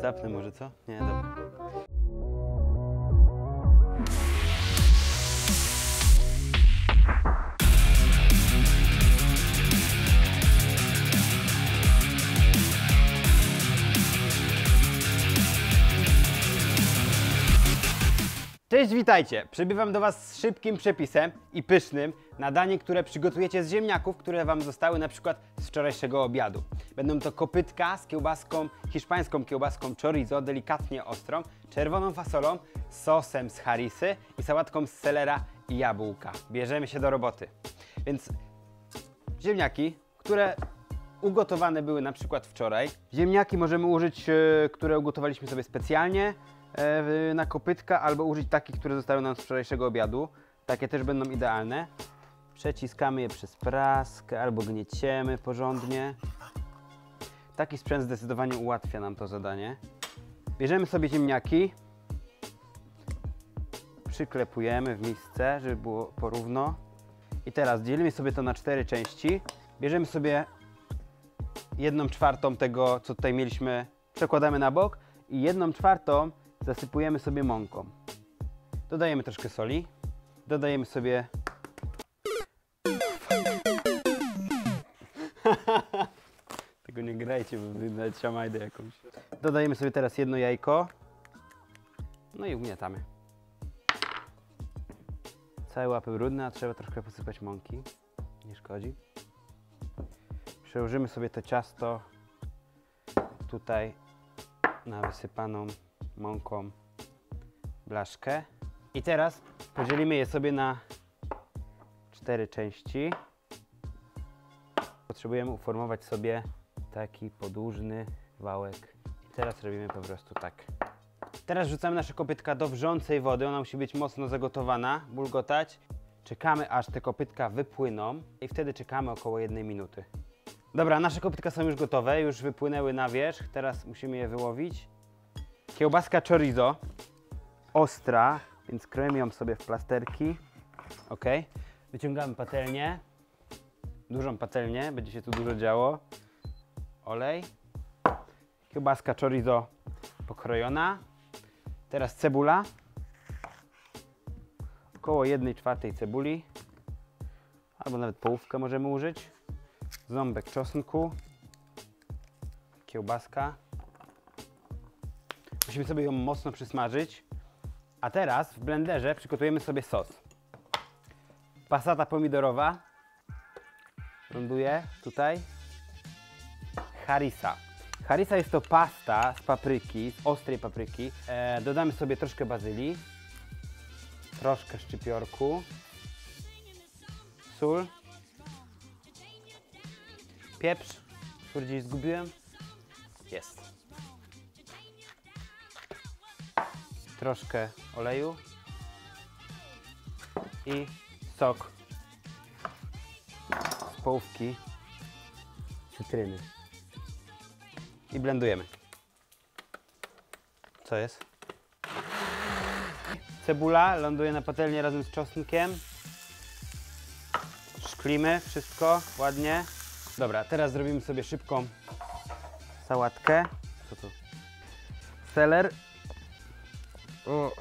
Zapnę może, co? Nie, dobra. Cześć, witajcie! Przybywam do Was z szybkim przepisem i pysznym na danie, które przygotujecie z ziemniaków, które Wam zostały na przykład z wczorajszego obiadu. Będą to kopytka z kiełbaską, hiszpańską kiełbaską chorizo, delikatnie ostrą, czerwoną fasolą, sosem z harisy i sałatką z selera i jabłka. Bierzemy się do roboty. Więc ziemniaki, które ugotowane były na przykład wczoraj. Ziemniaki możemy użyć, e, które ugotowaliśmy sobie specjalnie na kopytka, albo użyć takich, które zostały nam z wczorajszego obiadu. Takie też będą idealne. Przeciskamy je przez praskę albo gnieciemy porządnie. Taki sprzęt zdecydowanie ułatwia nam to zadanie. Bierzemy sobie ziemniaki, przyklepujemy w miejsce, żeby było porówno. I teraz dzielimy sobie to na cztery części. Bierzemy sobie jedną czwartą tego, co tutaj mieliśmy, przekładamy na bok i jedną czwartą zasypujemy sobie mąką. Dodajemy troszkę soli, dodajemy sobie tego nie grajcie, bo wydać siamajdę jakąś. Dodajemy sobie teraz jedno jajko. No i ugniatamy. Całe łapy brudne, a trzeba troszkę posypać mąki. Nie szkodzi. Przełożymy sobie to ciasto tutaj na wysypaną mąką blaszkę. I teraz podzielimy je sobie na cztery części. Potrzebujemy uformować sobie taki podłużny wałek. I teraz robimy po prostu tak. Teraz wrzucamy nasze kopytka do wrzącej wody. Ona musi być mocno zagotowana, bulgotać. Czekamy aż te kopytka wypłyną i wtedy czekamy około jednej minuty. Dobra, nasze kopytka są już gotowe, już wypłynęły na wierzch. Teraz musimy je wyłowić. Kiełbaska chorizo, ostra, więc kroimy ją sobie w plasterki. Ok. Wyciągamy patelnię, dużą patelnię, będzie się tu dużo działo. Olej. Kiełbaska chorizo pokrojona. Teraz cebula. Około 1 czwartej cebuli. Albo nawet połówkę możemy użyć. Ząbek czosnku. Kiełbaska. Musimy sobie ją mocno przysmażyć. A teraz w blenderze przygotujemy sobie sos. Pasata pomidorowa. Ląduje tutaj. Harissa. Harissa jest to pasta z papryki, z ostrej papryki. E, dodamy sobie troszkę bazylii, troszkę szczypiorku, sól, pieprz, który gdzieś zgubiłem. Jest. Troszkę oleju i sok z połówki cytryny. I blendujemy. Co jest? Cebula ląduje na patelni razem z czosnkiem. Szklimy wszystko ładnie. Dobra, teraz zrobimy sobie szybką sałatkę. Co to? Seler. O.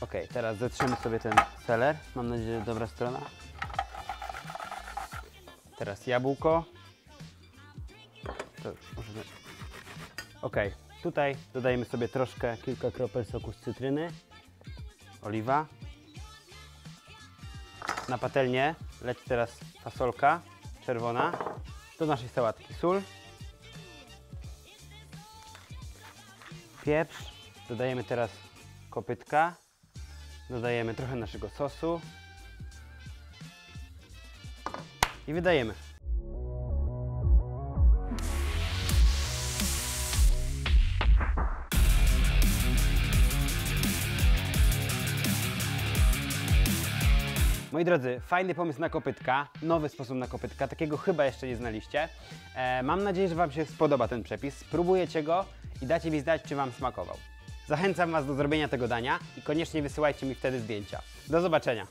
Ok, teraz zetrzymy sobie ten seler. Mam nadzieję, że dobra strona. Teraz jabłko. To możemy... Ok, tutaj dodajemy sobie troszkę, kilka kropel soku z cytryny. Oliwa. Na patelnię leci teraz fasolka czerwona. Do naszej sałatki sól. Pieprz. Dodajemy teraz kopytka. Dodajemy trochę naszego sosu. I wydajemy. Moi drodzy, fajny pomysł na kopytka, nowy sposób na kopytka, takiego chyba jeszcze nie znaliście. E, mam nadzieję, że Wam się spodoba ten przepis. Spróbujecie go i dacie mi znać, czy Wam smakował. Zachęcam Was do zrobienia tego dania i koniecznie wysyłajcie mi wtedy zdjęcia. Do zobaczenia!